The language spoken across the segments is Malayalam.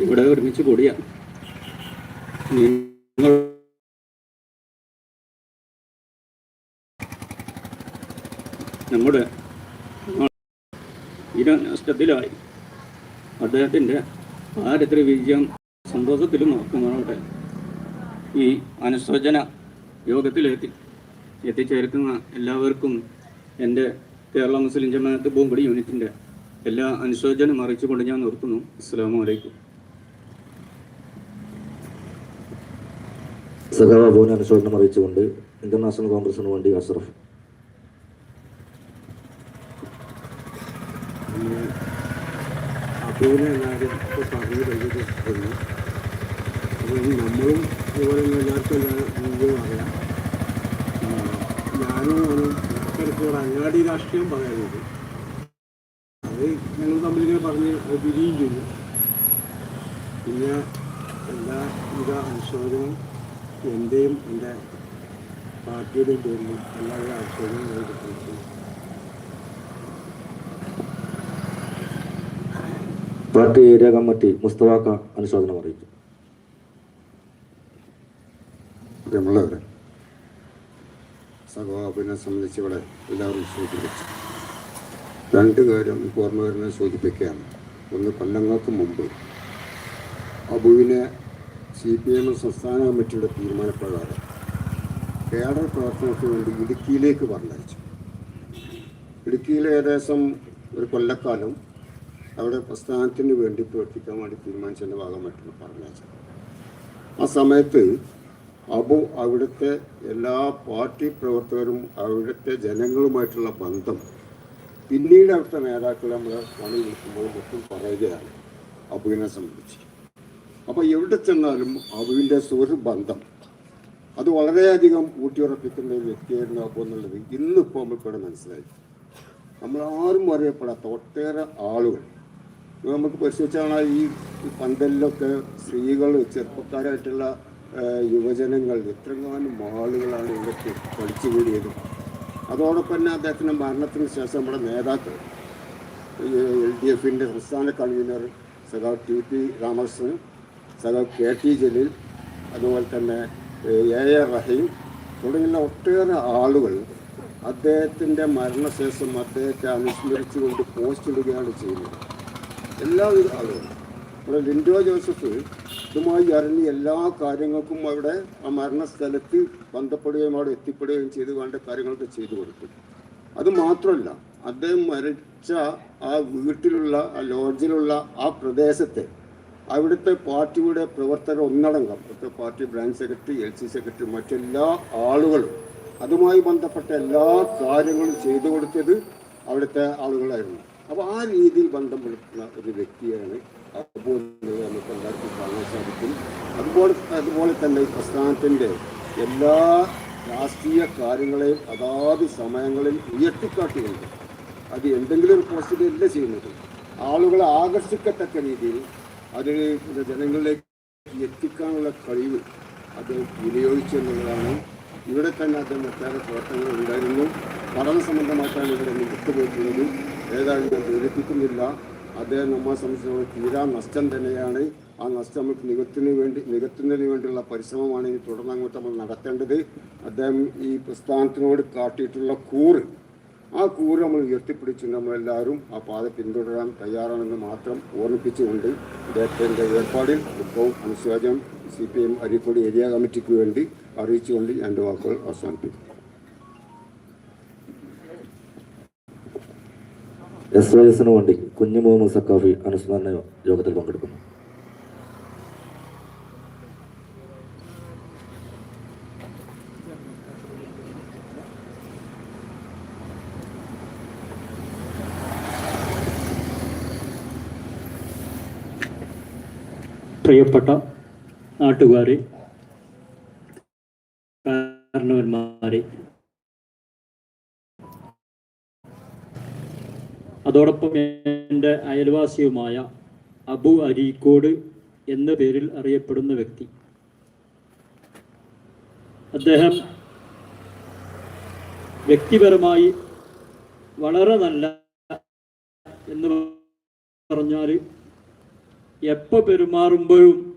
ഇവിടെ ഒരുമിച്ച് കൂടിയ. നിങ്ങൾ നമ്മുടെ ഇര നഷ്ടത്തിലായി അദ്ദേഹത്തിന്റെ പാരത്രിക വിജയം സന്തോഷത്തിലും നോക്കുന്നവരുടെ ഈ അനുശോചന യോഗത്തിലെത്തി എത്തിച്ചേർക്കുന്ന എല്ലാവർക്കും എന്റെ കേരള മുസ്ലിം ജമാഅത്ത് ബോംബടി യൂണിറ്റിന്റെ എല്ലാ അനുശോചനം അറിയിച്ചുകൊണ്ട് ഞാൻ നിർത്തുന്നു. അസ്സാം വലൈക്കും സഖാവ് അനുശോചനം അറിയിച്ചുകൊണ്ട് ഇന്റർനാഷണൽ കോൺഗ്രസിന് വേണ്ടി അഷ്റഫ്. നമ്മളും അതുപോലെ എല്ലാവർക്കും ഞാനും ഒരു അങ്ങാടി രാഷ്ട്രീയം പറയാനുണ്ട് അത് ഞങ്ങൾ തമ്മിലിങ്ങനെ പറഞ്ഞ് അത് പിരിയും ചെയ്തു. പിന്നെ എല്ലാ വിധ അനുശോചനവും എന്റെയും എന്റെ പാർട്ടിയുടെയും പേരിൽ എല്ലാവരും അനുശോചനവും ഞാൻ പാർട്ടി ഏരിയ കമ്മിറ്റി മുസ്തവാക്ക അനുശോചനം അറിയിച്ചു. പ്രിയമുള്ളവരെ സഹോദരനെ സംബന്ധിച്ച് ഇവിടെ എല്ലാവരും സൂചിപ്പിച്ചു രണ്ട് കാര്യം ഇപ്പോൾ ഓർമ്മ വരുന്നത് സൂചിപ്പിക്കുകയാണ്. ഒന്ന് കൊല്ലങ്ങൾക്ക് മുമ്പ് അബുവിനെ സി പി എം സംസ്ഥാന കമ്മിറ്റിയുടെ തീരുമാനപ്രകാരം കേഡർ പ്രവർത്തനത്തിന് വേണ്ടി ഇടുക്കിയിലേക്ക് പറഞ്ഞയച്ചു. ഇടുക്കിയിൽ ഏകദേശം ഒരു കൊല്ലക്കാലം അവിടെ പ്രസ്ഥാനത്തിന് വേണ്ടി പ്രവർത്തിക്കാൻ വേണ്ടി തീരുമാനിച്ചതിന്റെ ഭാഗമായിട്ടാണ് പറഞ്ഞയച്ചത്. ആ സമയത്ത് അബു അവിടുത്തെ എല്ലാ പാർട്ടി പ്രവർത്തകരും അവിടുത്തെ ജനങ്ങളുമായിട്ടുള്ള ബന്ധം പിന്നീട് അവിടുത്തെ നേതാക്കൾ നമ്മൾ പണി വിളിക്കുമ്പോൾ മൊത്തം പറയുകയാണ് അബുവിനെ സംബന്ധിച്ച്. അപ്പോൾ എവിടെ ചെന്നാലും അബുവിന്റെ സുഹൃത്ത് ബന്ധം അത് വളരെയധികം ഊട്ടിയുറപ്പിക്കുന്ന ഒരു വ്യക്തിയായിരുന്നു അബു എന്നുള്ളത് ഇന്നിപ്പോൾ നമ്മൾക്കിവിടെ മനസ്സിലായി. നമ്മൾ ആരും അറിയപ്പെടാത്ത ഒട്ടേറെ ആളുകൾ. നമുക്ക് പരിശോധിച്ചാൽ ഈ പന്തലിലൊക്കെ സ്ത്രീകൾ ചെറുപ്പക്കാരായിട്ടുള്ള യുവജനങ്ങൾ എത്രങ്ങാനും ആളുകളാണ് ഇവിടെ പഠിച്ചു കൂടിയത് അതോടൊപ്പം തന്നെ അദ്ദേഹത്തിന്റെ മരണത്തിന് ശേഷം നമ്മുടെ നേതാക്കൾ എൽ ഡി എഫിന്റെ സംസ്ഥാന കൺവീനർ സഖാവ് ടി പി രാമകൃഷ്ണൻ സഖാവ് കെ ടി ജലീൽ അതുപോലെ തന്നെ എ എ റഹീം തുടങ്ങിയുള്ള ഒട്ടേറെ ആളുകൾ അദ്ദേഹത്തിന്റെ മരണശേഷം അദ്ദേഹത്തെ അനുസ്മരിച്ചുകൊണ്ട് പോസ്റ്റ് ഇടുകയാണ് ചെയ്യുന്നത്. എല്ലാവിധ ആളുകളും. നമ്മുടെ ലിൻഡോ ജോസഫ് ഇതുമായി അറിഞ്ഞ് എല്ലാ കാര്യങ്ങൾക്കും അവിടെ ആ മരണസ്ഥലത്ത് ബന്ധപ്പെടുകയും അവിടെ എത്തിപ്പെടുകയും ചെയ്ത് വേണ്ട കാര്യങ്ങളൊക്കെ ചെയ്തു കൊടുത്തു. അത് മാത്രമല്ല അദ്ദേഹം മരിച്ച ആ വീട്ടിലുള്ള ആ ലോഡ്ജിലുള്ള ആ പ്രദേശത്തെ അവിടുത്തെ പാർട്ടിയുടെ പ്രവർത്തകർ ഒന്നടങ്കം ഇവിടുത്തെ party branch secretary L C secretary മറ്റെല്ലാ ആളുകളും അതുമായി ബന്ധപ്പെട്ട എല്ലാ കാര്യങ്ങളും ചെയ്തു കൊടുത്തത് അവിടുത്തെ ആളുകളായിരുന്നു. അപ്പോൾ ആ രീതിയിൽ ബന്ധം പുലർത്തുന്ന ഒരു വ്യക്തിയാണ് അപ്പോൾ നമുക്ക് എല്ലാവർക്കും കാണാൻ സാധിക്കും. അതുപോലെ അതുപോലെ തന്നെ ഈ പ്രസ്ഥാനത്തിന്റെ എല്ലാ രാഷ്ട്രീയ കാര്യങ്ങളെയും അതാത് സമയങ്ങളിൽ ഉയർത്തിക്കാട്ടുകയുണ്ട് അത് എന്തെങ്കിലും ഒരു പോസ്റ്റിലല്ല ചെയ്യുന്നത്. ആളുകളെ ആകർഷിക്കത്തക്ക രീതിയിൽ അത് ജനങ്ങളിലേക്ക് എത്തിക്കാനുള്ള കഴിവ് അത് വിനിയോഗിച്ചെന്നുള്ളതാണ്. ഇവിടെ തന്നെ അദ്ദേഹം ഒട്ടേറെ പ്രവർത്തനങ്ങൾ ഉണ്ടായിരുന്നു. പഠന സംബന്ധമായിട്ടാണ് ഇവിടെ വിട്ടുപോയിട്ടുള്ളത്. ഏതായാലും ഞാൻ ദീർഘിപ്പിക്കുന്നില്ല അദ്ദേഹം നമ്മെ സംബന്ധിച്ചിടത്തോളം തീരാ നഷ്ടം തന്നെയാണ്. ആ നഷ്ടം നമുക്ക് നികത്തിന് വേണ്ടി നികത്തുന്നതിന് വേണ്ടിയുള്ള പരിശ്രമമാണ് ഇനി തുടർന്ന് അങ്ങോട്ട് നമ്മൾ നടത്തേണ്ടത്. അദ്ദേഹം ഈ പ്രസ്ഥാനത്തിനോട് കാട്ടിയിട്ടുള്ള കൂറ് ആ കൂറ് നമ്മൾ ഉയർത്തിപ്പിടിച്ച് നമ്മളെല്ലാവരും ആ പാത പിന്തുടരാൻ തയ്യാറാണെന്ന് മാത്രം ഓർമ്മിപ്പിച്ചുകൊണ്ട് അദ്ദേഹത്തിന്റെ ഏർപ്പാടിൽ ഇപ്പം അനുശോചനം C P M Areekode area കമ്മിറ്റിക്ക് വേണ്ടി അറിയിച്ചുകൊണ്ട് എന്റെ വാക്കുകൾ അവസാനിപ്പിക്കും എസ് വൈ എസിന് വേണ്ടി കുഞ്ഞു മുഹമ്മദ് സക്കാഫി അനുസ്മരണ യോഗത്തിൽ പങ്കെടുക്കുന്നു. പ്രിയപ്പെട്ട നാട്ടുകാരെ കാരണവന്മാരെ. അതോടൊപ്പം എന്റെ അയൽവാസിയുമായ അബു അരീക്കോട് എന്ന പേരിൽ അറിയപ്പെടുന്ന വ്യക്തി. അദ്ദേഹം വ്യക്തിപരമായി വളരെ നല്ല എന്ന് പറഞ്ഞാൽ എപ്പോൾ പെരുമാറുമ്പോഴും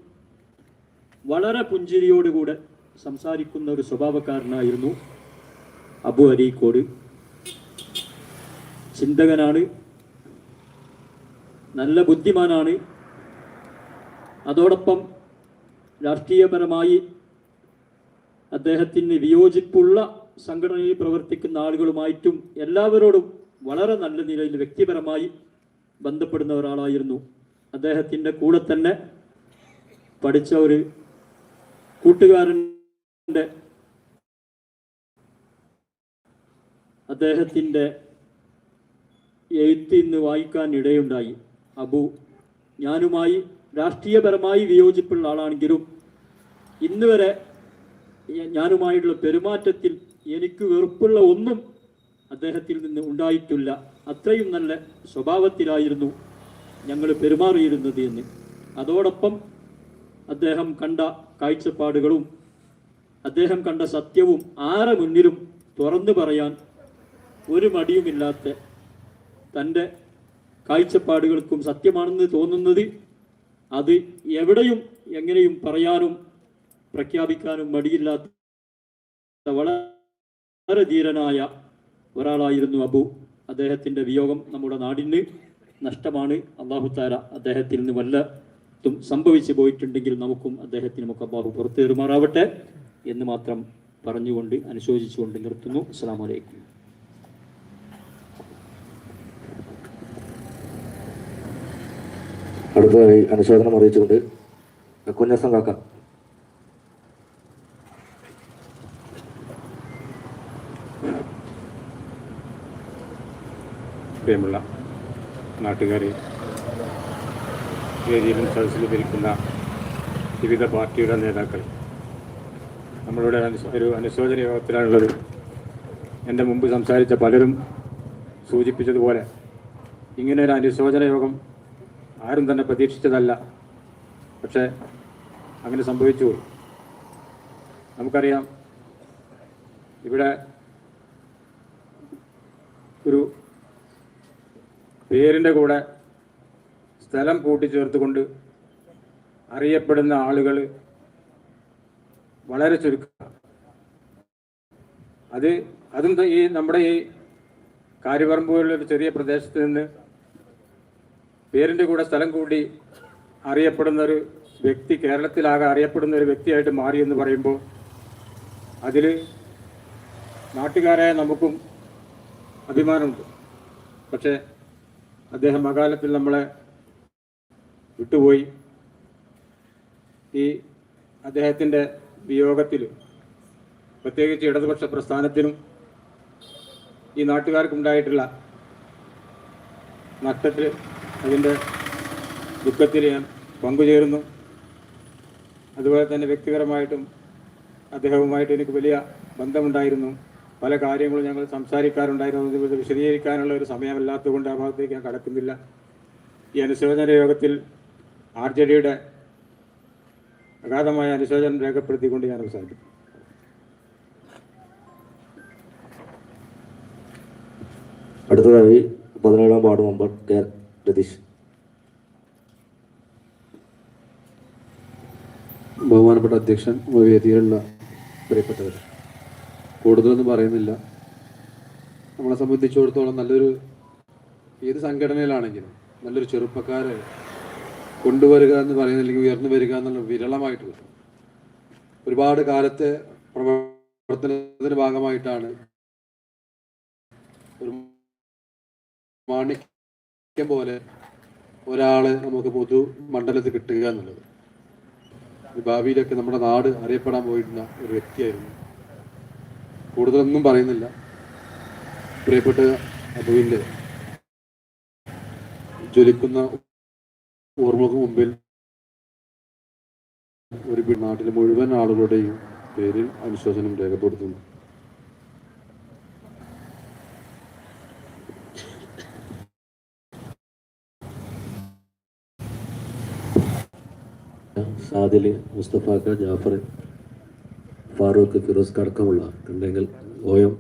വളരെ പുഞ്ചിരിയോടുകൂടെ സംസാരിക്കുന്ന ഒരു സ്വഭാവക്കാരനായിരുന്നു അബു അരീക്കോട് ചിന്തകനാണ്. നല്ല ബുദ്ധിമാനാണ്. അതോടൊപ്പം രാഷ്ട്രീയപരമായി അദ്ദേഹത്തിന് വിയോജിപ്പുള്ള സംഘടനയിൽ പ്രവർത്തിക്കുന്ന ആളുകളുമായിട്ടും എല്ലാവരോടും വളരെ നല്ല നിലയിൽ വ്യക്തിപരമായി ബന്ധപ്പെടുന്ന ഒരാളായിരുന്നു. അദ്ദേഹത്തിന്റെ കൂടെ തന്നെ പഠിച്ച ഒരു കൂട്ടുകാരന്റെ അദ്ദേഹത്തിന്റെ എഴുത്ത് ഇന്ന് വായിക്കാൻ ഇടയുണ്ടായി. അബു ഞാനുമായി രാഷ്ട്രീയപരമായി വിയോജിപ്പുള്ള ആളാണെങ്കിലും ഇന്ന് വരെ ഞാനുമായിട്ടുള്ള പെരുമാറ്റത്തിൽ എനിക്ക് വെറുപ്പുള്ള ഒന്നും അദ്ദേഹത്തിൽ നിന്ന് ഉണ്ടായിട്ടില്ല. അത്രയും നല്ല സ്വഭാവത്തിലായിരുന്നു ഞങ്ങൾ പെരുമാറിയിരുന്നത് എന്ന്. അതോടൊപ്പം അദ്ദേഹം കണ്ട കാഴ്ചപ്പാടുകളും അദ്ദേഹം കണ്ട സത്യവും ആരെ മുന്നിലും തുറന്നു പറയാൻ ഒരു മടിയുമില്ലാത്ത തന്റെ കാഴ്ചപ്പാടുകൾക്കും സത്യമാണെന്ന് തോന്നുന്നത് അത് എവിടെയും എങ്ങനെയും പറയാനും പ്രഖ്യാപിക്കാനും മടിയില്ലാത്ത വളരെ ധീരനായ ഒരാളായിരുന്നു അബു. അദ്ദേഹത്തിന്റെ വിയോഗം നമ്മുടെ നാടിന് നഷ്ടമാണ്. അള്ളാഹു താര അദ്ദേഹത്തിൽ നിന്ന് വല്ലതും സംഭവിച്ചു പോയിട്ടുണ്ടെങ്കിൽ നമുക്കും അദ്ദേഹത്തിന് നമുക്ക് അള്ളാഹു പുറത്തു തരുമാറാവട്ടെ എന്ന് മാത്രം പറഞ്ഞുകൊണ്ട് അനുശോചിച്ചുകൊണ്ട് നിർത്തുന്നു. അസ്സാം വലൈക്കും അടുത്തതായി അനുശോചനം അറിയിച്ചുകൊണ്ട് കുഞ്ഞസം കാക്ക. പ്രിയമുള്ള നാട്ടുകാരെ വേദിയിൽ സദസ്സിൽ ഭരിക്കുന്ന വിവിധ പാർട്ടിയുടെ നേതാക്കൾ. നമ്മളുടെ ഒരു അനുശോചന യോഗത്തിലാണുള്ളത്. എന്റെ മുമ്പ് സംസാരിച്ച പലരും സൂചിപ്പിച്ചതുപോലെ ഇങ്ങനെ ഒരു അനുശോചന യോഗം ആരും തന്നെ പ്രതീക്ഷിച്ചതല്ല. പക്ഷേ അങ്ങനെ സംഭവിച്ചു. നമുക്കറിയാം ഇവിടെ ഒരു പേരിന്റെ കൂടെ സ്ഥലം കൂട്ടിച്ചേർത്തുകൊണ്ട് അറിയപ്പെടുന്ന ആളുകൾ വളരെ ചുരുക്ക. അത് അതും ഈ നമ്മുടെ ഈ കാര്യപറമ്പ് പോലുള്ള ഒരു ചെറിയ പ്രദേശത്ത് നിന്ന് പേരിന്റെ കൂടെ സ്ഥലം കൂടി അറിയപ്പെടുന്ന ഒരു വ്യക്തി കേരളത്തിലാകെ അറിയപ്പെടുന്ന ഒരു വ്യക്തിയായിട്ട് മാറി എന്ന് പറയുമ്പോൾ അതിൽ നാട്ടുകാരായ നമുക്കും അഭിമാനമുണ്ട്. പക്ഷേ അദ്ദേഹം അകാലത്തിൽ നമ്മളെ വിട്ടുപോയി. ഈ അദ്ദേഹത്തിന്റെ വിയോഗത്തിൽ പ്രത്യേകിച്ച് ഇടതുപക്ഷ പ്രസ്ഥാനത്തിനും ഈ നാട്ടുകാർക്കുണ്ടായിട്ടുള്ള നഷ്ടത്തിൽ അതിന്റെ ദുഃഖത്തിൽ ഞാൻ പങ്കുചേരുന്നു. അതുപോലെ തന്നെ വ്യക്തിപരമായിട്ടും അദ്ദേഹവുമായിട്ട് എനിക്ക് വലിയ ബന്ധമുണ്ടായിരുന്നു. പല കാര്യങ്ങളും ഞങ്ങൾ സംസാരിക്കാറുണ്ടായിരുന്നു. ഇത് വിശദീകരിക്കാനുള്ള ഒരു സമയമല്ലാത്തതുകൊണ്ട് ആ ഭാഗത്തേക്ക് ഞാൻ കടക്കുന്നില്ല. ഈ അനുശോചന യോഗത്തിൽ ആർ ജെ ഡിയുടെ അഗാധമായ അനുശോചനം രേഖപ്പെടുത്തിക്കൊണ്ട് ഞാൻ അവസാനിക്കും അടുത്തതായി പതിനേഴാം വാർഡ് മെമ്പർ കെ രതീഷ്. ബഹുമാനപ്പെട്ട അധ്യക്ഷൻ വേദിയിലുള്ള പ്രിയപ്പെട്ടവർ കൂടുതലൊന്നും പറയുന്നില്ല. നമ്മളെ സംബന്ധിച്ചിടത്തോളം നല്ലൊരു ഏത് സംഘടനയിലാണെങ്കിലും നല്ലൊരു ചെറുപ്പക്കാരെ കൊണ്ടുവരിക എന്ന് പറയുന്നില്ലെങ്കിൽ ഉയർന്നു വരിക എന്നുള്ള വിരളമായിട്ടുള്ള ഒരുപാട് കാലത്തെ പ്രവർത്തനത്തിന്റെ ഭാഗമായിട്ടാണ് ഒരു മാണിക്യം പോലെ ഒരാൾ നമുക്ക് പൊതു മണ്ഡലത്തിൽ കിട്ടുക എന്നുള്ളത്. ഭാവിയിലൊക്കെ നമ്മുടെ നാട് അറിയപ്പെടാൻ പോയിരുന്ന ഒരു വ്യക്തിയായിരുന്നു കൂടുതലൊന്നും പറയുന്നില്ല. പ്രിയപ്പെട്ട അബുവിന്റെ ജ്വലിക്കുന്ന ഓർമ്മക്ക് മുമ്പിൽ ഒരു നാട്ടിലെ മുഴുവൻ ആളുകളുടെയും പേരിൽ അനുശോചനം രേഖപ്പെടുത്തുന്നു. സാദിൽ മുസ്തഫാക്ക ജാഫർ ഫാറൂഖ് ഫിറോസ് അടക്കമുള്ള കണ്ടെങ്കിൽ ഓയം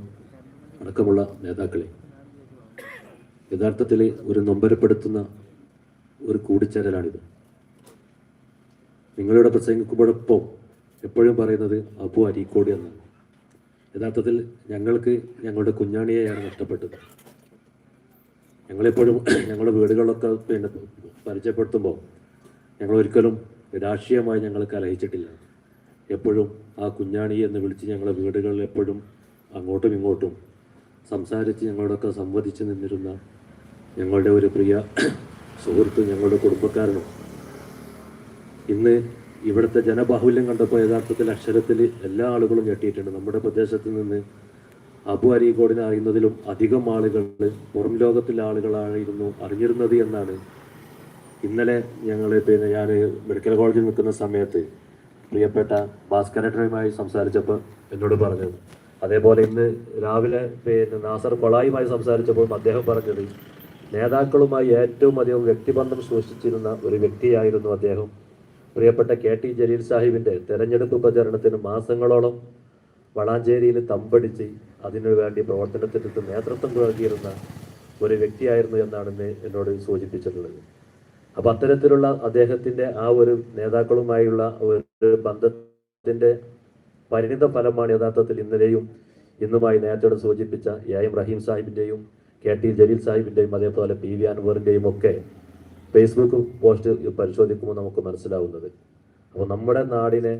അടക്കമുള്ള നേതാക്കളെ. യഥാർത്ഥത്തിൽ ഒരു നൊമ്പരപ്പെടുത്തുന്ന ഒരു കൂടിച്ചേരലാണിത്. നിങ്ങളുടെ പ്രസംഗിക്കുമ്പോഴൊപ്പം എപ്പോഴും പറയുന്നത് അബു അരീക്കോട് എന്നാണ്. യഥാർത്ഥത്തിൽ ഞങ്ങൾക്ക് ഞങ്ങളുടെ കുഞ്ഞാണിയെയാണ് നഷ്ടപ്പെട്ടത്. ഞങ്ങളെപ്പോഴും ഞങ്ങളുടെ വീടുകളിലൊക്കെ പിന്നെ പരിചയപ്പെടുത്തുമ്പോൾ ഞങ്ങൾ ഒരിക്കലും രാഷ്ട്രീയമായി ഞങ്ങൾ കലഹിച്ചിട്ടില്ല എപ്പോഴും ആ കുഞ്ഞാണി എന്ന് വിളിച്ച് ഞങ്ങളുടെ വീടുകളിൽ എപ്പോഴും അങ്ങോട്ടും ഇങ്ങോട്ടും സംസാരിച്ച് ഞങ്ങളോടൊക്കെ സംവദിച്ച് നിന്നിരുന്ന ഞങ്ങളുടെ ഒരു പ്രിയ സുഹൃത്തും ഞങ്ങളുടെ കുടുംബക്കാരനും. ഇന്ന് ഇവിടുത്തെ ജനബാഹുല്യം കണ്ടപ്പോൾ യഥാർത്ഥത്തിൽ അക്ഷരത്തിൽ എല്ലാ ആളുകളും ഞെട്ടിയിട്ടുണ്ട്. നമ്മുടെ പ്രദേശത്ത് നിന്ന് അബു അരീകോടിനെ അറിയുന്നതിലും അധികം ആളുകൾ പുറം ലോകത്തിലെ ആളുകളായിരുന്നു അറിഞ്ഞിരുന്നത് എന്നാണ്. ഇന്നലെ ഞങ്ങൾ പിന്നെ ഞാൻ മെഡിക്കൽ കോളേജിൽ നിൽക്കുന്ന സമയത്ത് പ്രിയപ്പെട്ട ഭാസ്കരേട്ടനുമായി സംസാരിച്ചപ്പോൾ എന്നോട് പറഞ്ഞത് അതേപോലെ ഇന്ന് രാവിലെ പിന്നെ നാസർ കൊളായുമായി സംസാരിച്ചപ്പോൾ അദ്ദേഹം പറഞ്ഞത് നേതാക്കളുമായി ഏറ്റവും അധികം വ്യക്തിബന്ധം സൂക്ഷിച്ചിരുന്ന ഒരു വ്യക്തിയായിരുന്നു അദ്ദേഹം. പ്രിയപ്പെട്ട കെ. ടി. ജലീൽ സാഹിബിന്റെ തെരഞ്ഞെടുപ്പ് പ്രചരണത്തിന് മാസങ്ങളോളം വളാഞ്ചേരിയിൽ തമ്പടിച്ച് അതിനു വേണ്ടി പ്രവർത്തനത്തിനെടുത്ത് നേതൃത്വം നൽകിയിരുന്ന ഒരു വ്യക്തിയായിരുന്നു എന്നാണ് എന്നോട് സൂചിപ്പിച്ചിട്ടുള്ളത്. അപ്പൊ അത്തരത്തിലുള്ള അദ്ദേഹത്തിന്റെ ആ ഒരു നേതാക്കളുമായുള്ള ഒരു ബന്ധത്തിന്റെ പരിണിത ഫലമാണ് യഥാർത്ഥത്തിൽ ഇന്നലെയും ഇന്നുമായി നേരത്തെ സൂചിപ്പിച്ച എ എം റഹീം സാഹിബിന്റെയും കെ ടി ജലീൽ സാഹിബിന്റെയും അതേപോലെ പി വി അൻവറിന്റെയും ഒക്കെ ഫേസ്ബുക്ക് പോസ്റ്റ് പരിശോധിക്കുമ്പോൾ നമുക്ക് മനസ്സിലാവുന്നത്. അപ്പോൾ നമ്മുടെ നാടിനെ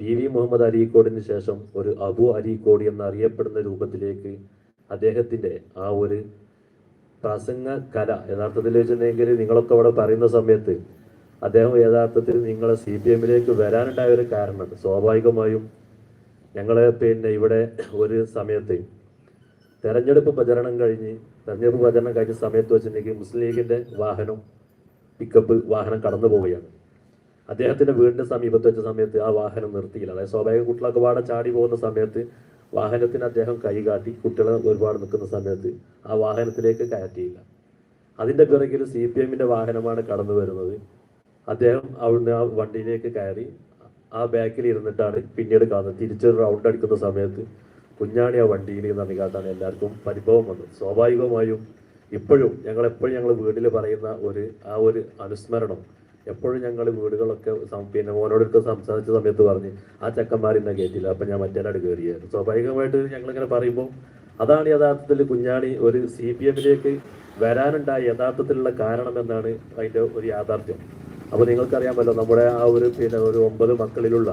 പി വി മുഹമ്മദ് അരീക്കോടിന് ശേഷം ഒരു അബു അരീക്കോട് എന്നറിയപ്പെടുന്ന രൂപത്തിലേക്ക് അദ്ദേഹത്തിന്റെ ആ ഒരു പ്രസംഗ കല യഥാർത്ഥത്തിൽ വെച്ചിട്ടുണ്ടെങ്കിൽ നിങ്ങളൊക്കെ അവിടെ പറയുന്ന സമയത്ത് അദ്ദേഹം യഥാർത്ഥത്തിൽ നിങ്ങളെ സി പി എമ്മിലേക്ക് വരാനുണ്ടായ ഒരു കാരണമുണ്ട് സ്വാഭാവികമായും ഞങ്ങളെ പിന്നെ ഇവിടെ ഒരു സമയത്ത് തെരഞ്ഞെടുപ്പ് പ്രചരണം കഴിഞ്ഞ് തെരഞ്ഞെടുപ്പ് പ്രചരണം കഴിഞ്ഞ സമയത്ത് വെച്ചിട്ടുണ്ടെങ്കിൽ മുസ്ലിം ലീഗിന്റെ വാഹനം പിക്കപ്പ് വാഹനം കടന്നു പോവുകയാണ്. അദ്ദേഹത്തിന്റെ വീടിന്റെ സമീപത്ത് വെച്ച സമയത്ത് ആ വാഹനം നിർത്തിയില്ല. അതായത് സ്വാഭാവിക കുട്ടികളൊക്കെ വാടെ ചാടി പോകുന്ന സമയത്ത് വാഹനത്തിന് അദ്ദേഹം കൈകാട്ടി കുട്ടികൾ ഒരുപാട് നിൽക്കുന്ന സമയത്ത് ആ വാഹനത്തിലേക്ക് കയറ്റിയില്ല. അതിന്റെ പിറകിൽ സി പി എമ്മിന്റെ വാഹനമാണ് കടന്നു വരുന്നത്. അദ്ദേഹം അവിടുന്ന് ആ വണ്ടിയിലേക്ക് കയറി ആ ബാക്കിൽ ഇരുന്നിട്ടാണ് പിന്നീട് കാണുന്നത് തിരിച്ചൊരു റൗണ്ട് അടിക്കുന്ന സമയത്ത് കുഞ്ഞാണി ആ വണ്ടിയിൽ കാട്ടാൻ എല്ലാവർക്കും പരിഭവം വന്നത് സ്വാഭാവികമായും ഇപ്പോഴും ഞങ്ങൾ എപ്പോഴും ഞങ്ങൾ വീട്ടിൽ പറയുന്ന ഒരു ആ ഒരു അനുസ്മരണം എപ്പോഴും ഞങ്ങൾ വീടുകളൊക്കെ പിന്നെ മോനോടൊക്കെ സംസാരിച്ച സമയത്ത് പറഞ്ഞ് ആ ചെക്കന്മാർ ഇന്ന കേട്ടില്ല അപ്പം ഞാൻ മറ്റേനാട് കയറിയായിരുന്നു സ്വാഭാവികമായിട്ട് ഞങ്ങളിങ്ങനെ പറയുമ്പോൾ അതാണ് യഥാർത്ഥത്തിൽ കുഞ്ഞാണി ഒരു സി പി എമ്മിലേക്ക് വരാനുണ്ടായ യഥാർത്ഥത്തിലുള്ള കാരണം എന്നാണ് അതിന്റെ ഒരു യാഥാർത്ഥ്യം. അപ്പോൾ നിങ്ങൾക്കറിയാമല്ലോ നമ്മുടെ ആ ഒരു പിന്നെ ഒരു ഒമ്പത് മക്കളിലുള്ള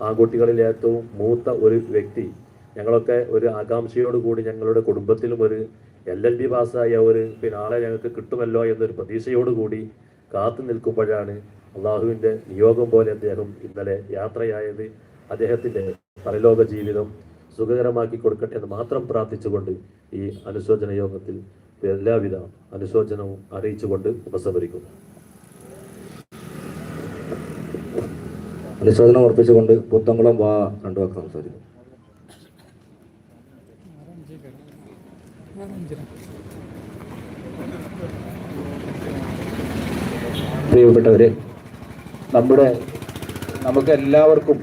ആൺകുട്ടികളിൽ ഏറ്റവും മൂത്ത ഒരു വ്യക്തി ഞങ്ങളൊക്കെ ഒരു ആകാംക്ഷയോട് കൂടി ഞങ്ങളുടെ കുടുംബത്തിലും ഒരു എൽ എൽ ഡി പാസ്സായ ഒരു പിന്നെ ആളെ ഞങ്ങൾക്ക് കിട്ടുമല്ലോ എന്നൊരു പ്രതീക്ഷയോട് കൂടി കാത്തു നിൽക്കുമ്പോഴാണ് അള്ളാഹുവിന്റെ നിയോഗം പോലെ അദ്ദേഹം ഇന്നലെ യാത്രയായത്. അദ്ദേഹത്തിന്റെ പരലോക ജീവിതം സുഖകരമാക്കി കൊടുക്കട്ടെ എന്ന് മാത്രം പ്രാർത്ഥിച്ചുകൊണ്ട് ഈ അനുശോചന യോഗത്തിൽ എല്ലാവിധ അനുശോചനവും അറിയിച്ചുകൊണ്ട് ഉപസംഹരിക്കുന്നു. അനുശോചനം ഉറപ്പിച്ചുകൊണ്ട് പുത്തംകുളം വാ രണ്ടു വാക്ക് സംസാരിക്കും പ്രിയപ്പെട്ടവരെ നമ്മുടെ നമുക്ക് എല്ലാവർക്കും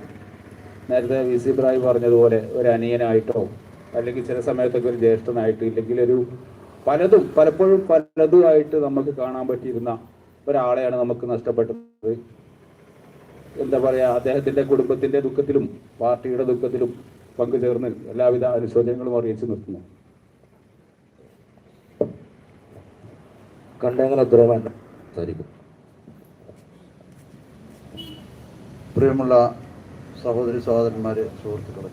നേരത്തെ വി സി ഇബ്രാഹിം പറഞ്ഞതുപോലെ ഒരു അനിയനായിട്ടോ അല്ലെങ്കിൽ ചില സമയത്തൊക്കെ ഒരു ജ്യേഷ്ഠനായിട്ട് ഇല്ലെങ്കിൽ ഒരു പലതും പലപ്പോഴും പലതുമായിട്ട് നമുക്ക് കാണാൻ പറ്റിയിരുന്ന ഒരാളെയാണ് നമുക്ക് നഷ്ടപ്പെട്ടത്. എന്താ പറയാ അദ്ദേഹത്തിന്റെ കുടുംബത്തിന്റെ ദുഃഖത്തിലും പാർട്ടിയുടെ ദുഃഖത്തിലും പങ്കുചേർന്ന് എല്ലാവിധ അനുശോചനങ്ങളും അറിയിച്ചു നിർത്തുന്നു കണ്ടേങ്ങനെ വേണ്ട സംസാരിക്കും പ്രിയമുള്ള സഹോദരി സഹോദരന്മാരെ സുഹൃത്തുക്കളെ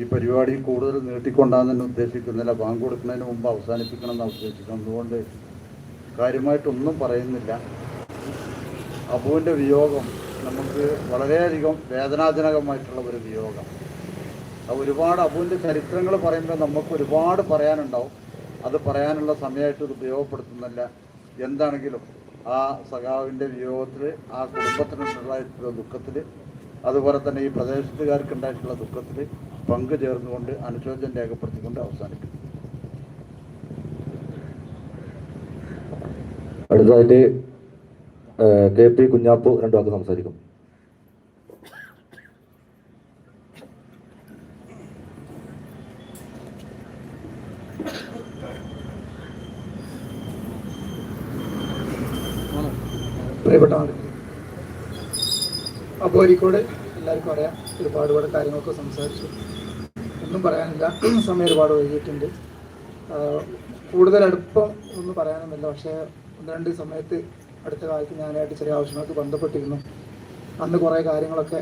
ഈ പരിപാടി കൂടുതൽ നീട്ടിക്കൊണ്ടാൻ തന്നെ ഉദ്ദേശിക്കുന്നില്ല. ബാങ്ക് കൊടുക്കുന്നതിന് മുമ്പ് അവസാനിപ്പിക്കണം എന്നാണ് ഉദ്ദേശിക്കുന്നത്. അതുകൊണ്ട് കാര്യമായിട്ടൊന്നും പറയുന്നില്ല. അബുവിന്റെ വിയോഗം നമുക്ക് വളരെയധികം വേദനാജനകമായിട്ടുള്ള ഒരു വിയോഗം. ഒരുപാട് അബുവിന്റെ ചരിത്രങ്ങൾ പറയുമ്പോൾ നമുക്ക് ഒരുപാട് പറയാനുണ്ടാവും. അത് പറയാനുള്ള സമയമായിട്ട് ഇത് ഉപയോഗപ്പെടുത്തുന്നില്ല. എന്താണെങ്കിലും ആ സഖാവിന്റെ വിയോഗത്തിൽ ആ കുടുംബത്തിനുണ്ടായിട്ടുള്ള ദുഃഖത്തിൽ അതുപോലെ തന്നെ ഈ പ്രദേശത്തുകാർക്ക് ഉണ്ടായിട്ടുള്ള ദുഃഖത്തിൽ പങ്കു ചേർന്നുകൊണ്ട് അനുശോചനം രേഖപ്പെടുത്തിക്കൊണ്ട് അവസാനിക്കും അടുത്തതായിട്ട് കെ പി കുഞ്ഞാപ്പു രണ്ടു വാക്ക് സംസാരിക്കും. പ്രിയപ്പെട്ട ആളുകൾ അപ്പോൾ ഒരിക്കോട് എല്ലാവർക്കും അറിയാം ഒരുപാട് ഒരുപാട് കാര്യങ്ങളൊക്കെ സംസാരിച്ചു. ഒന്നും പറയാനില്ല. സമയം ഒരുപാട് വൈകിട്ടുണ്ട് കൂടുതൽ അടുപ്പം ഒന്നും പറയാനൊന്നുമില്ല. പക്ഷേ ഒന്ന് രണ്ട് സമയത്ത് അടുത്ത കാലത്ത് ഞാനായിട്ട് ചെറിയ ആവശ്യങ്ങൾക്ക് ബന്ധപ്പെട്ടിരുന്നു. അന്ന് കുറേ കാര്യങ്ങളൊക്കെ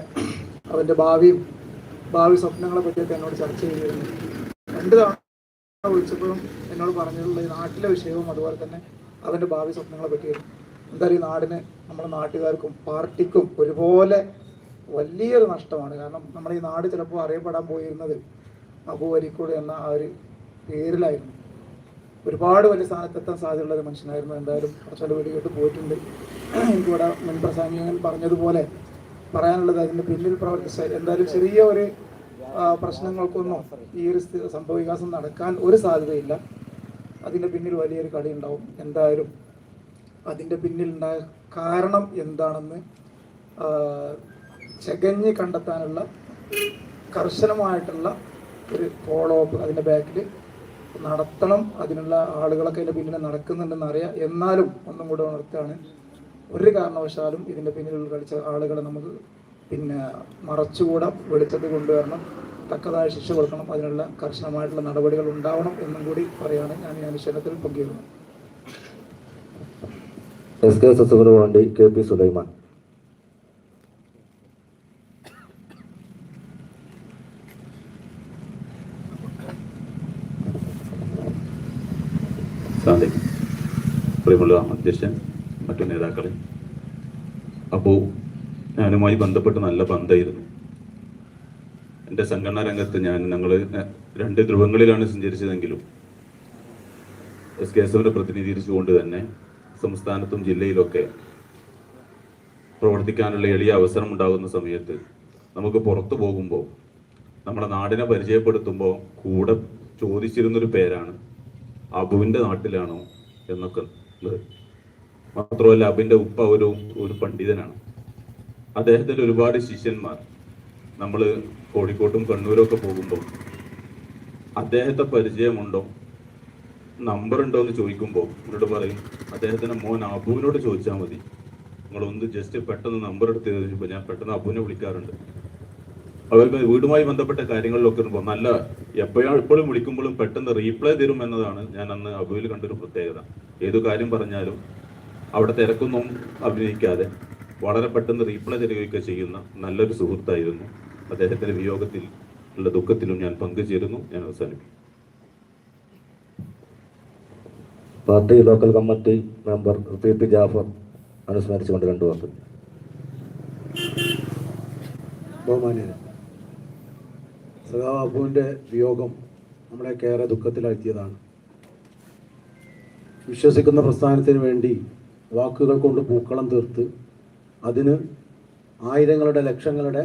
അവന്റെ ഭാവിയും ഭാവി സ്വപ്നങ്ങളെ പറ്റിയൊക്കെ എന്നോട് ചർച്ച ചെയ്തിരുന്നു. രണ്ട് തവണ വിളിച്ചപ്പോഴും എന്നോട് പറഞ്ഞിട്ടുള്ള നാട്ടിലെ വിഷയവും അതുപോലെ തന്നെ അവന്റെ ഭാവി സ്വപ്നങ്ങളെ പറ്റിയായിരുന്നു. ഈ നാടിന് നമ്മുടെ നാട്ടുകാർക്കും പാർട്ടിക്കും ഒരുപോലെ വലിയൊരു നഷ്ടമാണ്. കാരണം നമ്മുടെ ഈ നാട് ചിലപ്പോൾ അറിയപ്പെടാൻ പോയിരുന്നത് അബുവരിക്കോട് എന്ന ആ ഒരു പേരിലായിരുന്നു. ഒരുപാട് വലിയ സ്ഥാനത്തെത്താൻ സാധ്യതയുള്ള ഒരു മനുഷ്യനായിരുന്നു. എന്തായാലും കുറച്ചുകൂടെ വീടുകെട്ട് പോയിട്ടുണ്ട്. എനിക്കിവിടെ മുൻ പ്രസംഗികൻ പറഞ്ഞതുപോലെ പറയാനുള്ളത് അതിന്റെ പിന്നിൽ പ്രവർത്തിച്ച എന്തായാലും ചെറിയ ഒരു പ്രശ്നങ്ങൾക്കൊന്നും ഈ ഒരു സംഭവവികാസം നടക്കാൻ ഒരു സാധ്യതയില്ല. അതിന്റെ പിന്നിൽ വലിയൊരു കളി ഉണ്ടാവും എന്തായാലും അതിന്റെ പിന്നിലുണ്ടായ കാരണം എന്താണെന്ന് ചകഞ്ഞ് കണ്ടെത്താനുള്ള കർശനമായിട്ടുള്ള ഒരു ഫോളോ അപ്പ് അതിന്റെ ബാക്കിൽ നടത്തണം. അതിനുള്ള ആളുകളൊക്കെ അതിന്റെ പിന്നിൽ നടക്കുന്നുണ്ടെന്ന് അറിയാം. എന്നാലും ഒന്നും കൂടെ ഉണർത്തുകയാണ്. ഒരു കാരണവശാലും ഇതിന്റെ പിന്നിൽ കളിച്ച ആളുകളെ നമുക്ക് പിന്നെ മറച്ചുകൂടാ. വെളിച്ചത്തിൽ കൊണ്ടുവരണം. തക്കതായ ശിക്ഷ കൊടുക്കണം. അതിനുള്ള കർശനമായിട്ടുള്ള നടപടികൾ ഉണ്ടാവണം എന്നും കൂടി പറയാണ് ഞാൻ ഈ അനുശീലനത്തിൽ പങ്കുവയ്ക്കുന്നത്. എസ് കെ എസ് എസിന് വേണ്ടി കെ പി സുലൈമാൻ. പ്രിയമുള്ള അധ്യക്ഷൻ മറ്റു നേതാക്കളെ അപ്പോൾ ഞാനുമായി ബന്ധപ്പെട്ട് നല്ല ബന്ധമായിരുന്നു. എന്റെ സംഘടനാ രംഗത്ത് ഞാൻ ഞങ്ങൾ രണ്ട് ധ്രുവങ്ങളിലാണ് സഞ്ചരിച്ചതെങ്കിലും എസ് കെ എസ് എഫിനെ പ്രതിനിധീകരിച്ചുകൊണ്ട് തന്നെ സംസ്ഥാനത്തും ജില്ലയിലൊക്കെ പ്രവർത്തിക്കാനുള്ള എളിയ അവസരം ഉണ്ടാകുന്ന സമയത്ത് നമുക്ക് പുറത്തു പോകുമ്പോൾ നമ്മുടെ നാടിനെ പരിചയപ്പെടുത്തുമ്പോൾ കൂടെ ചോദിച്ചിരുന്നൊരു പേരാണ് അബുവിന്റെ നാട്ടിലാണോ എന്നൊക്കെ മാത്രമല്ല അബിന്റെ ഉപ്പ ഒരു ഒരു പണ്ഡിതനാണ്. അദ്ദേഹത്തിന്റെ ഒരുപാട് ശിഷ്യന്മാർ നമ്മൾ കോഴിക്കോട്ടും കണ്ണൂരും ഒക്കെ പോകുമ്പോൾ അദ്ദേഹത്തെ പരിചയമുണ്ടോ നമ്പർ ഉണ്ടോ എന്ന് ചോദിക്കുമ്പോൾ എന്നോട് പറയും അദ്ദേഹത്തിന്റെ മോൻ അബുവിനോട് ചോദിച്ചാൽ മതി. നിങ്ങളൊന്ന് ജസ്റ്റ് പെട്ടെന്ന് നമ്പർ എടുത്ത് ചോദിച്ചപ്പോൾ ഞാൻ പെട്ടെന്ന് അബുവിനെ വിളിക്കാറുണ്ട്. അവർക്ക് വീടുമായി ബന്ധപ്പെട്ട കാര്യങ്ങളിലൊക്കെ വരുമ്പോൾ നല്ല എപ്പോഴും എപ്പോഴും വിളിക്കുമ്പോഴും പെട്ടെന്ന് റീപ്ലൈ തരും എന്നതാണ് ഞാൻ അന്ന് അബുവിൽ കണ്ടൊരു പ്രത്യേകത. ഏതു കാര്യം പറഞ്ഞാലും അവിടെ തിരക്കൊന്നും അഭിനയിക്കാതെ വളരെ പെട്ടെന്ന് റീപ്ലൈ തരികയൊക്കെ ചെയ്യുന്ന നല്ലൊരു സുഹൃത്തായിരുന്നു. അദ്ദേഹത്തിന്റെ വിയോഗത്തിൽ ഉള്ള ദുഃഖത്തിലും ഞാൻ പങ്കുചേരുന്നു. ഞാൻ അവസാനിപ്പിക്കും party local committee member P P Jafar അനുസ്മരിച്ചുകൊണ്ട് രണ്ടു വാക്ക് ബഹുമാന്യന് വിയോഗം നമ്മളെ ഏറെ ദുഃഖത്തിലാഴ്ത്തിയതാണ്. വിശ്വസിക്കുന്ന പ്രസ്ഥാനത്തിന് വേണ്ടി വാക്കുകൾ കൊണ്ട് പൂക്കളം തീർത്ത് അതിന് ആയിരങ്ങളുടെ ലക്ഷങ്ങളുടെ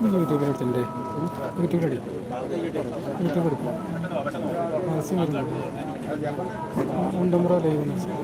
യൂട്യൂബിലെടുത്തില്ലേ യൂട്യൂബിലടി യൂട്യൂബ് എടുക്കും മനസ്സിൽ വരുന്നത് മുണ്ടമ്പുറ ലൈവ് നോക്കിക്കേ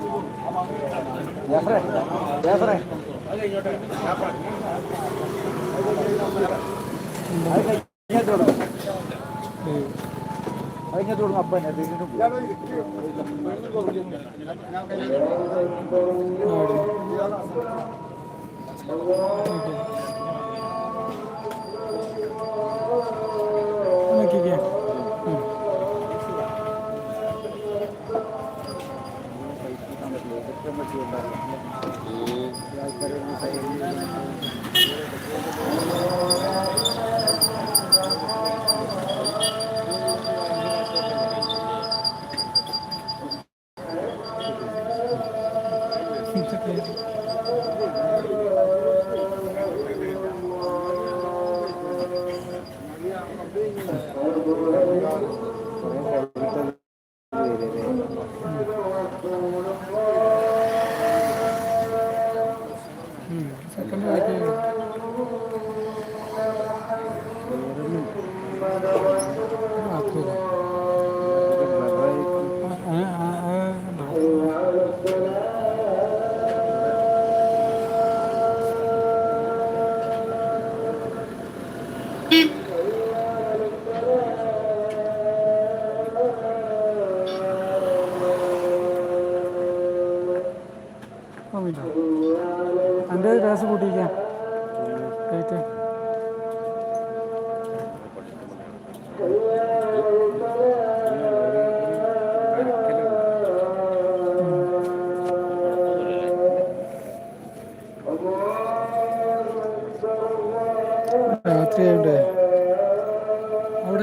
Yung, yung, yung, yung, yung, yung, yung,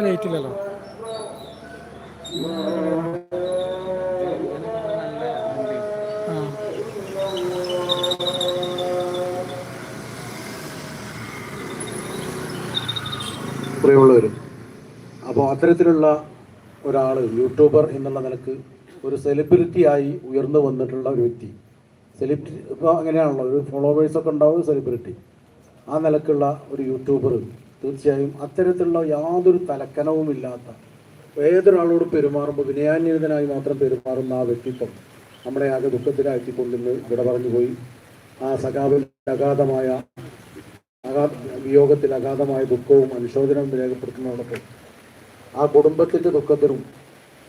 ഇല്ലല്ലോ പ്രിയമുള്ളവരും അപ്പോൾ അത്തരത്തിലുള്ള ഒരാൾ യൂട്യൂബർ എന്നുള്ള നിലയ്ക്ക് ഒരു സെലിബ്രിറ്റി ആയി ഉയർന്നു വന്നിട്ടുള്ള ഒരു വ്യക്തി. സെലിബ്രിറ്റി ഇപ്പോൾ അങ്ങനെയാണല്ലോ ഒരു ഫോളോവേഴ്സൊക്കെ ഉണ്ടാവും സെലിബ്രിറ്റി ആ നിലക്കുള്ള ഒരു യൂട്യൂബർ തീർച്ചയായും അത്തരത്തിലുള്ള യാതൊരു തലക്കനവും ഇല്ലാത്ത ഏതൊരാളോട് പെരുമാറുമ്പോൾ വിനയാന്യതനായി മാത്രം പെരുമാറുന്ന ആ വ്യക്തിത്വം നമ്മളെ ആകെ ദുഃഖത്തിലാക്കിക്കൊണ്ടിന്ന് ഇവിടെ പറഞ്ഞു പോയി ആ സഖാവിൽ അഗാധമായ അഗാ വിയോഗത്തിൽ അഗാധമായ ദുഃഖവും അനുശോചനവും രേഖപ്പെടുത്തുന്നതോടൊപ്പം ആ കുടുംബത്തിന്റെ ദുഃഖത്തിനും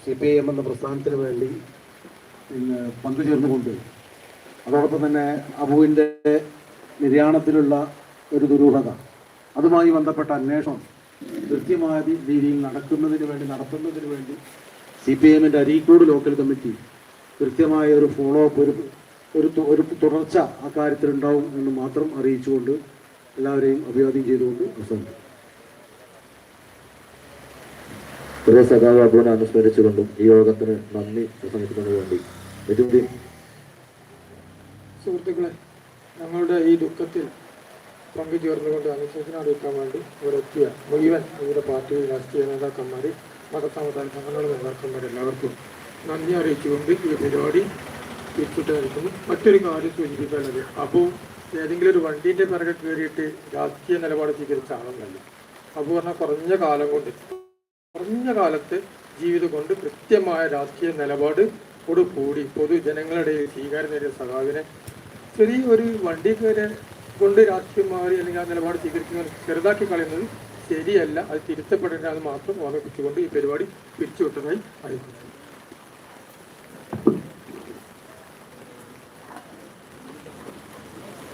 സി പി ഐ എം എന്ന പ്രസ്ഥാനത്തിന് വേണ്ടി പിന്നെ പങ്കുചേർന്നുകൊണ്ട് അതോടൊപ്പം തന്നെ അബുവിന്റെ നിര്യാണത്തിലുള്ള ഒരു ദുരൂഹത അതുമായി ബന്ധപ്പെട്ട അന്വേഷണം കൃത്യമായ രീതിയിൽ നടക്കുന്നതിന് വേണ്ടി നടത്തുന്നതിന് വേണ്ടി സി പി എമ്മിന്റെ അരീക്കോട് ലോക്കൽ കമ്മിറ്റി കൃത്യമായ ഒരു ഫോളോ അപ്പ് ഒരു ഒരു ഒരു തുടർച്ച ആ കാര്യത്തിലുണ്ടാവും എന്ന് മാത്രം അറിയിച്ചുകൊണ്ട് എല്ലാവരെയും അഭിവാദ്യം ചെയ്തുകൊണ്ട് അവസാനിക്കും ഒരേ സഖാവ് അബുവിനെ അനുസ്മരിച്ചുകൊണ്ടും ഈ യോഗത്തിന് നന്ദി പ്രസംഗിക്കുന്നതിന് വേണ്ടി. നിതിൻ സുഹൃത്തുക്കളെ ഞങ്ങളുടെ ഈ ദുഃഖത്തിൽ പങ്കുചേർന്നുകൊണ്ട് അനുശോചനം അറിയിക്കാൻ വേണ്ടി ഇവരെത്തിയ മുഴുവൻ വിവിധ പാർട്ടി രാഷ്ട്രീയ നേതാക്കന്മാർ മതസമുദായ സംഘടനകളുടെ നേതാക്കന്മാർ എല്ലാവർക്കും നന്ദി അറിയിച്ചുകൊണ്ട് ഈ പരിപാടി തിരിച്ചിട്ടായിരിക്കുന്നു മറ്റൊരു കാര്യം സൂചിപ്പിക്കാനുള്ളത് അപ്പോൾ ഏതെങ്കിലും ഒരു വണ്ടീന്റെ പിറകെ കയറിയിട്ട് രാഷ്ട്രീയ നിലപാട് സ്വീകരിച്ച ആളൊന്നല്ല അപ്പോൾ പറഞ്ഞാൽ കുറഞ്ഞ കാലം കൊണ്ട് കുറഞ്ഞ കാലത്ത് ജീവിതം കൊണ്ട് കൃത്യമായ രാഷ്ട്രീയ നിലപാട് കൂടി പൊതുജനങ്ങളുടെ സ്വീകാര്യം നേടിയ സഖാവിനെ ചെറിയൊരു വണ്ടി കയറി കൊണ്ട് രാഷ്ട്രീയമായി അല്ലെങ്കിൽ ആ നിലപാട് സ്വീകരിക്കുന്നത് ചെറുതാക്കി കളയുന്നത് ശരിയല്ല. അത് തിരുത്തപ്പെടേണ്ടത് മാത്രം ഓർമ്മിപ്പിച്ചുകൊണ്ട് ഈ പരിപാടി പിരിച്ചുവിട്ടതായി അറിയിക്കുന്നു.